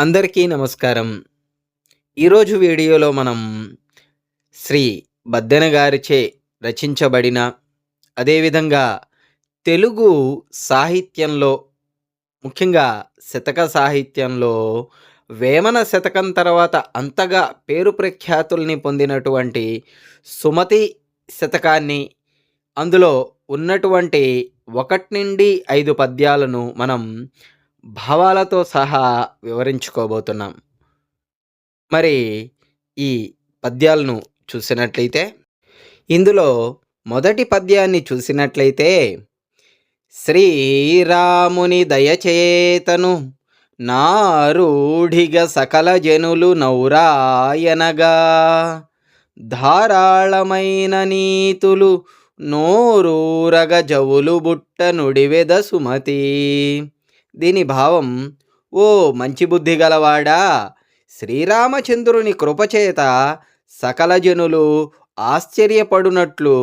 అందరికీ నమస్కారం. ఈరోజు వీడియోలో మనం శ్రీ బద్దెన గారిచే రచించబడిన అదేవిధంగా తెలుగు సాహిత్యంలో ముఖ్యంగా శతక సాహిత్యంలో వేమన శతకం తర్వాత అంతగా పేరు ప్రఖ్యాతుల్ని పొందినటువంటి సుమతి శతకాన్ని అందులో ఉన్నటువంటి ఒకటి నుండి ఐదు పద్యాలను మనం భావాలతో సహా వివరించుకోబోతున్నాం. మరి ఈ పద్యాలను చూసినట్లయితే ఇందులో మొదటి పద్యాన్ని చూసినట్లయితే శ్రీరాముని దయచేతను నారూఢిగ సకల జనులు నౌరాయనగా ధారాళమైన నీతులు నోరూరగ జవులు బుట్ట నుడివెద సుమతి. దీని భావం ఓ మంచి బుద్ధి గలవాడా? శ్రీరామచంద్రుని కృపచేత సకల జనులు ఆశ్చర్యపడునట్లు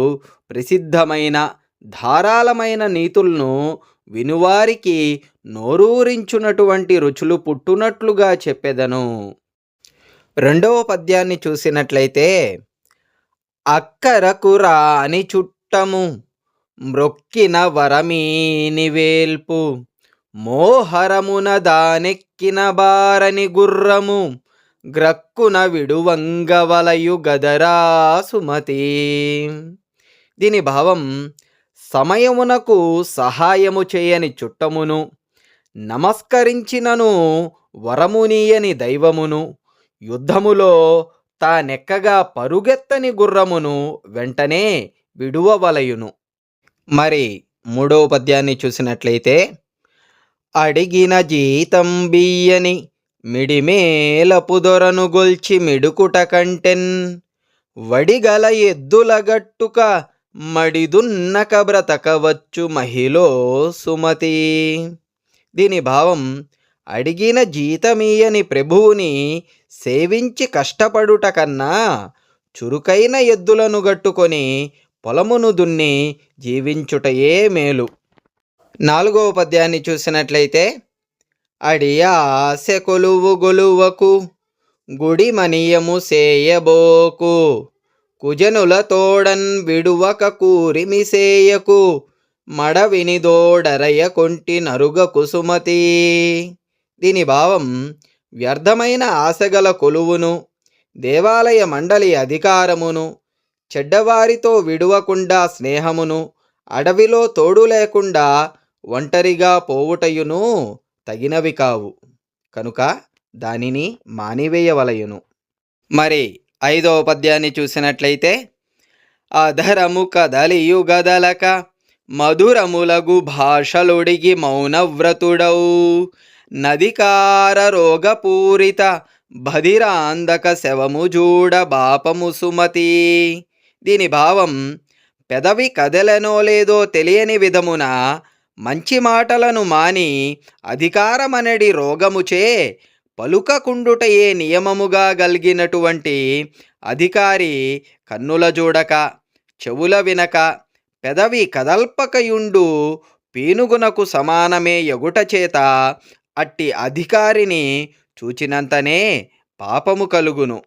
ప్రసిద్ధమైన ధారాళమైన నీతులను వినువారికి నోరూరించునటువంటి రుచులు పుట్టునట్లుగా చెప్పెదను. రెండవ పద్యాన్ని చూసినట్లయితే అక్కరకు రాని చుట్టము మ్రొక్కిన వరమీని వేల్పు మోహరమున దానెక్కిన బారని గుర్రము గ్రక్కున విడువంగవలయు గదరా సుమతి. దీని భావం సమయమునకు సహాయము చేయని చుట్టమును నమస్కరించినను వరమునీయని దైవమును యుద్ధములో తానెక్కగా పరుగెత్తని గుర్రమును వెంటనే విడువవలయును. మరి మూడవ పద్యాన్ని చూసినట్లయితే అడిగిన జీతం బియ్యని మిడిమేలపు దొరను గొల్చి మిడుకుట కంటెన్. వడిగల ఎద్దుల గట్టుక మడిదున్నక బ్రతకవచ్చు మహిళో సుమతి. దీని భావం అడిగిన జీతమీయని ప్రభువుని సేవించి కష్టపడుట కన్నా చురుకైన ఎద్దులను గట్టుకొని పొలమును దున్ని జీవించుటయే మేలు. నాలుగవ పద్యాన్ని చూసినట్లయితే అడియా ఆశ కొలువు గొలువకు గుడి మనియము సేయబోకు కుజనుల తోడన్ విడువక కూరిమి సేయకు మడవిని దోడరయ కొంటి నరుగ కుసుమతి దీని భావం వ్యర్థమైన ఆశగల కొలువును దేవాలయ మండలి అధికారమును చెడ్డవారితో విడువకుండా స్నేహమును అడవిలో తోడు లేకుండా ఒంటరిగా పోవుటయును తగినవి కావు. కనుక దానిని మానివేయవలయును. మరి ఐదవ పద్యాన్ని చూసినట్లయితే అధరము కదలియు గదలక మధురములగు భాషలుడిగి మౌనవ్రతుడవు నదికార రోగపూరిత బధిరాందక శవము జూడ బాపము సుమతి. దీని భావం పెదవి కదలనో లేదో తెలియని విధమున మంచి మాటలను మాని అధికారమనడి రోగముచే పలుకకుండుటయే నియమముగా గలిగినటువంటి అధికారి కన్నుల చూడక చెవుల వినక పెదవి కదల్పకయుండు పీనుగునకు సమానమే ఎగుట చేత అట్టి అధికారిని చూచినంతనే పాపము కలుగును.